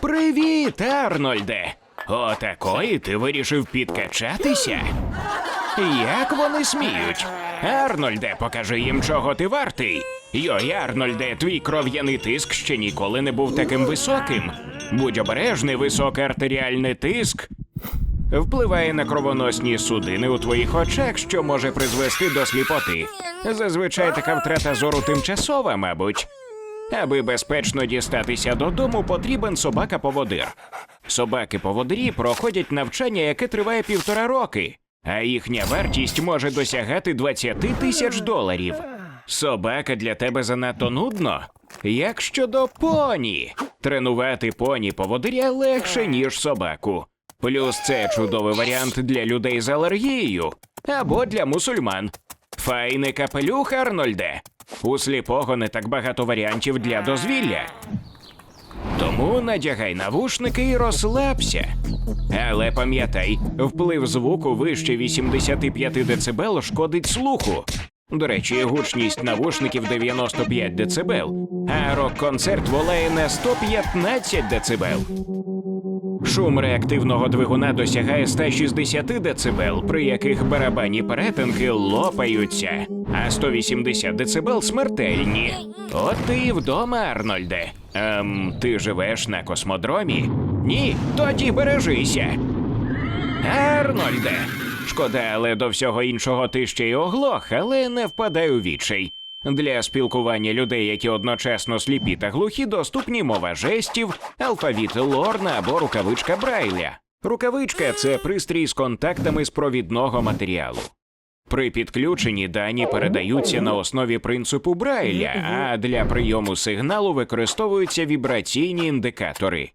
Привіт, Арнольде! Отакої ти вирішив підкачатися? Як вони сміють? Арнольде, покажи їм, чого ти вартий. Йой, Арнольде, твій кров'яний тиск ще ніколи не був таким високим. Будь обережний, високий артеріальний тиск впливає на кровоносні судини у твоїх очах, що може призвести до сліпоти. Зазвичай така втрата зору тимчасова, мабуть. Аби безпечно дістатися додому, потрібен собака-поводир. Собаки-поводирі проходять навчання, яке триває півтора роки, а їхня вартість може досягати 20 тисяч доларів. Собака для тебе занадто нудно. Як щодо поні? Тренувати поні поводиря легше, ніж собаку. Плюс це чудовий варіант для людей з алергією або для мусульман. Файний капелюх, Арнольде. У сліпого не так багато варіантів для дозвілля. Тому надягай навушники і розслабся. Але пам'ятай, вплив звуку вище 85 дБ шкодить слуху. До речі, гучність навушників 95 дБ, а рок-концерт волає на 115 дБ. Шум реактивного двигуна досягає 160 дБ, при яких барабанні перетинки лопаються, а 180 дБ смертельні. От ти і вдома, Арнольде. Ем, ти живеш на космодромі? Ні, тоді бережися. Арнольде. Шкода, але до всього іншого ти ще й оглох, але не впадай у відчай. Для спілкування людей, які одночасно сліпі та глухі, доступні мова жестів, алфавіт Лорна або рукавичка Брайля. Рукавичка це пристрій з контактами з провідного матеріалу. При підключенні дані передаються на основі принципу Брайля, а для прийому сигналу використовуються вібраційні індикатори.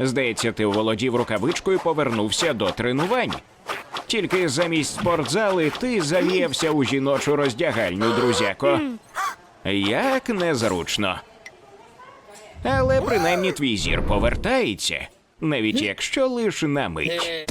Здається, ти володів рукавичкою повернувся до тренувань. Тільки замість спортзали ти завіявся у жіночу роздягальню, друзяко. Як незручно. Але принаймні твій зір повертається, навіть якщо лиш на мить.